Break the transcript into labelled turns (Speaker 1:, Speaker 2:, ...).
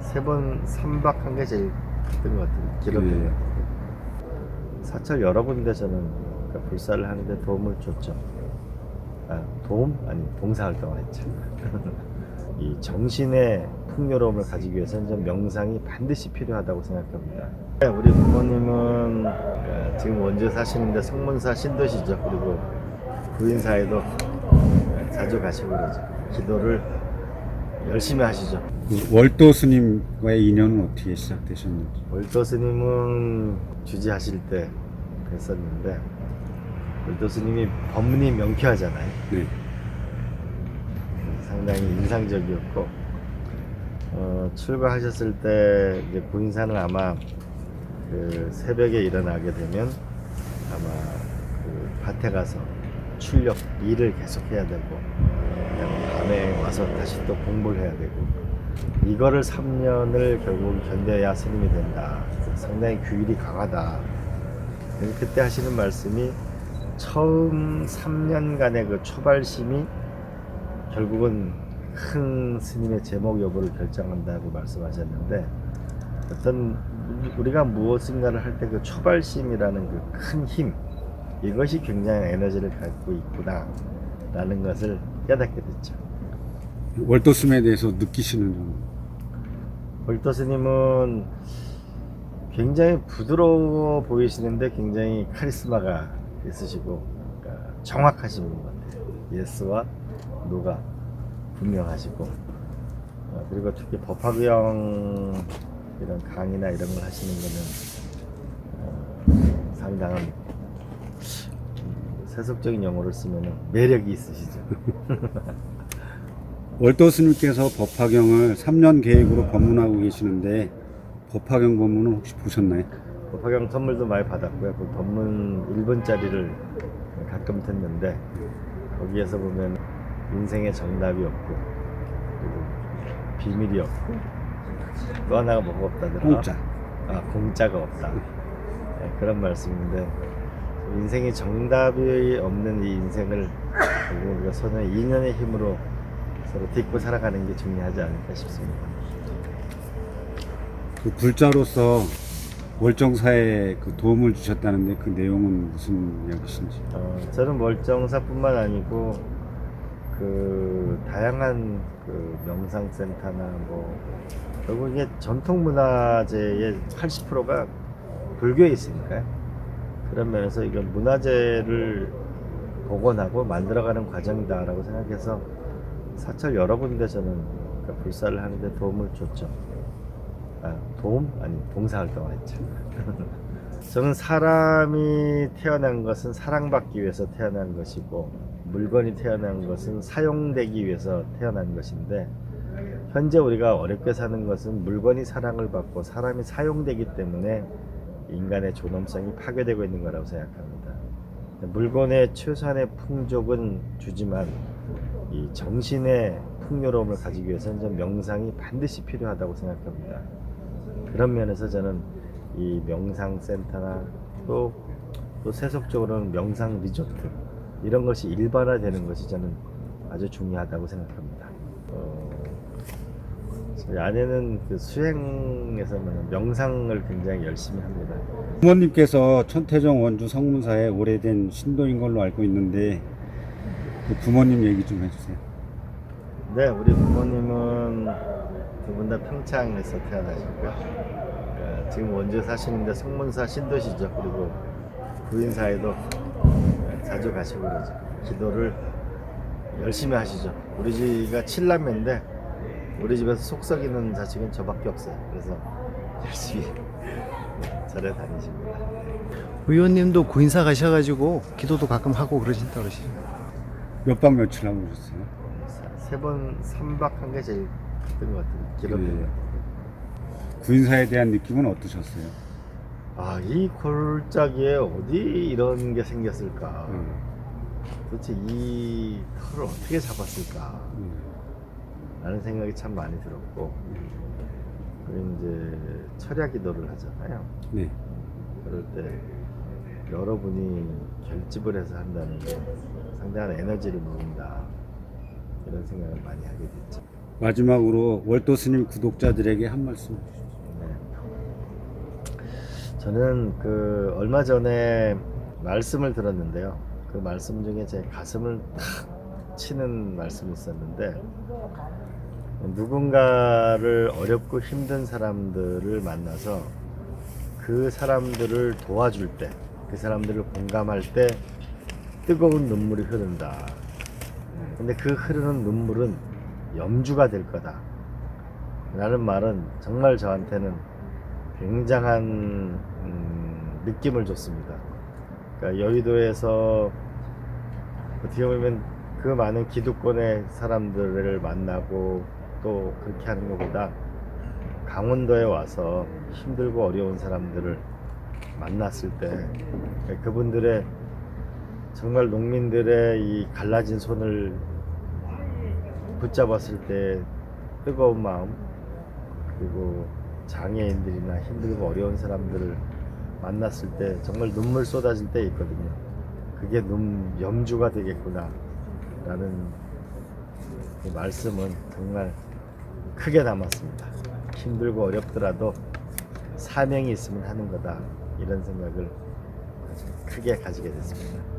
Speaker 1: 세번 삼박한 게 제일 힘든 것
Speaker 2: 네.
Speaker 1: 것 같아요. 사찰 여러 군데 저는 그러니까 불사를 하는데 도움을 줬죠. 아, 도움? 아니, 봉사 활동을 했죠. 이 정신의 풍요로움을 가지기 위해서는 좀 명상이 반드시 필요하다고 생각합니다. 네, 우리 부모님은 어, 지금 원주에 사시는데 성문사 신도시죠. 그리고 부인사에도 자주 가시고 그러죠. 기도를 열심히 하시죠.
Speaker 2: 그 월도 스님과의 인연은 어떻게 시작되셨는지.
Speaker 1: 월도 스님은 주지하실 때 뵀었는데 월도 스님이 법문이 명쾌하잖아요.
Speaker 2: 네.
Speaker 1: 상당히 인상적이었고 어, 출가하셨을 때 이제 부인사는 아마 그 새벽에 일어나게 되면 아마 그 밭에 가서 출력 일을 계속해야 되고 밤에 와서 다시 또 공부를 해야 되고 이거를 3년을 결국 견뎌야 스님이 된다. 상당히 규율이 강하다. 그때 하시는 말씀이 처음 3년간의 그 초발심이 결국은 큰 스님의 제목 여부를 결정한다고 말씀하셨는데 어떤 우리가 무엇인가를 할 때 그 초발심이라는 그 큰 힘 이것이 굉장히 에너지를 갖고 있구나 라는 것을 깨닫게 됐죠.
Speaker 2: 월도 스님에 대해서 느끼시는 점.
Speaker 1: 벌떠 스님은 굉장히 부드러워 보이시는데 굉장히 카리스마가 있으시고 그러니까 정확하신 분 같아요. 예스와 노가 분명하시고 어, 그리고 특히 법화경 이런 강의나 이런 걸 하시는 거는 어, 상당한 음, 세속적인 용어를 쓰면 매력이 있으시죠.
Speaker 2: 월도 스님께서 법화경을 3년 계획으로 법문하고 계시는데 법화경 법문은 혹시 보셨나요?
Speaker 1: 법화경 선물도 많이 받았고요. 그 법문 1분짜리를 가끔 듣는데 거기에서 보면 인생의 정답이 없고 그리고 비밀이 없고 또 하나가 뭐가 없다더라.
Speaker 2: 공짜.
Speaker 1: 아 공짜가 없다. 네, 그런 말씀인데 인생의 정답이 없는 이 인생을 우리가 서로의 인연의 힘으로 서로 딛고 살아가는 게 중요하지 않을까 싶습니다.
Speaker 2: 그 불자로서 월정사에 그 도움을 주셨다는데 그 내용은 무슨 이야기신지.
Speaker 1: 어, 저는 멀정사뿐만 아니고 그 다양한 그 명상센터나 뭐 결국 이게 전통 문화재의 80%가 불교에 있으니까요. 그런 면에서 이건 문화재를 복원하고 만들어가는 과정이다라고 생각해서 사찰 여러 군데 저는 그러니까 불사를 하는데 도움을 줬죠. 아, 도움? 아니, 봉사활동을 했죠. 저는 사람이 태어난 것은 사랑받기 위해서 태어난 것이고, 물건이 태어난 것은 사용되기 위해서 태어난 것인데, 현재 우리가 어렵게 사는 것은 물건이 사랑을 받고 사람이 사용되기 때문에 인간의 존엄성이 파괴되고 있는 거라고 생각합니다. 물건의 최소한의 풍족은 주지만 이 정신의 풍요로움을 가지기 위해서는 좀 명상이 반드시 필요하다고 생각합니다. 그런 면에서 저는 이 명상센터나 또, 또 세속적으로는 명상 리조트 이런 것이 일반화되는 것이 저는 아주 중요하다고 생각합니다. 어, 저희 아내는 그 수행에서는 명상을 굉장히 열심히 합니다.
Speaker 2: 부모님께서 천태정 원주 성문사의 오래된 신도인 걸로 알고 있는데 그 부모님 얘기 좀 해주세요.
Speaker 1: 네, 우리 부모님은 두 분 다 평창에서 태어나셨고요. 어, 지금 원주에 사시는데 성문사 신도시죠. 그리고 부인사에도 자주 가시고 그러죠. 기도를 열심히 하시죠. 우리 집가 칠남매인데 우리 집에서 속 썩이는 자식은 저밖에 없어요. 그래서 열심히 절에 다니십니다.
Speaker 3: 의원님도 구인사 가셔가지고 기도도 가끔 하고 그러신다 그러시죠.
Speaker 2: 몇 박 며칠 하고 오셨어요?
Speaker 1: 세번 삼박한 게 제일 힘든 것 같아요.
Speaker 2: 네.
Speaker 1: 것 같아요.
Speaker 2: 구인사에 대한 느낌은 어떠셨어요?
Speaker 1: 아, 이 골짜기에 어디 이런 게 생겼을까?
Speaker 2: 음.
Speaker 1: 도대체 이 털을 어떻게 잡았을까?
Speaker 2: 음.
Speaker 1: 라는 생각이 참 많이 들었고, 그리고 이제 철야 기도를 하잖아요.
Speaker 2: 네.
Speaker 1: 그럴 때 여러분이 결집을 해서 한다는 게 상당한 에너지를 모은다. 이런 생각을 많이 하게 됐죠.
Speaker 2: 마지막으로 월도 스님 구독자들에게 한 말씀.
Speaker 1: 저는 그 얼마 전에 말씀을 들었는데요. 그 말씀 중에 제 가슴을 탁 치는 말씀이 있었는데 누군가를 어렵고 힘든 사람들을 만나서 그 사람들을 도와줄 때, 그 사람들을 공감할 때 뜨거운 눈물이 흐른다. 근데 그 흐르는 눈물은 염주가 될 거다. 라는 말은 정말 저한테는 굉장한 음, 느낌을 줬습니다. 그러니까 여의도에서 어떻게 보면 그 많은 기득권의 사람들을 만나고 또 그렇게 하는 것보다 강원도에 와서 힘들고 어려운 사람들을 만났을 때 그분들의 정말 농민들의 이 갈라진 손을 붙잡았을 때 뜨거운 마음 그리고 장애인들이나 힘들고 어려운 사람들을 만났을 때 정말 눈물 쏟아질 때 있거든요. 그게 눈 염주가 되겠구나 라는 그 말씀은 정말 크게 남았습니다. 힘들고 어렵더라도 사명이 있으면 하는 거다 이런 생각을 크게 가지게 됐습니다.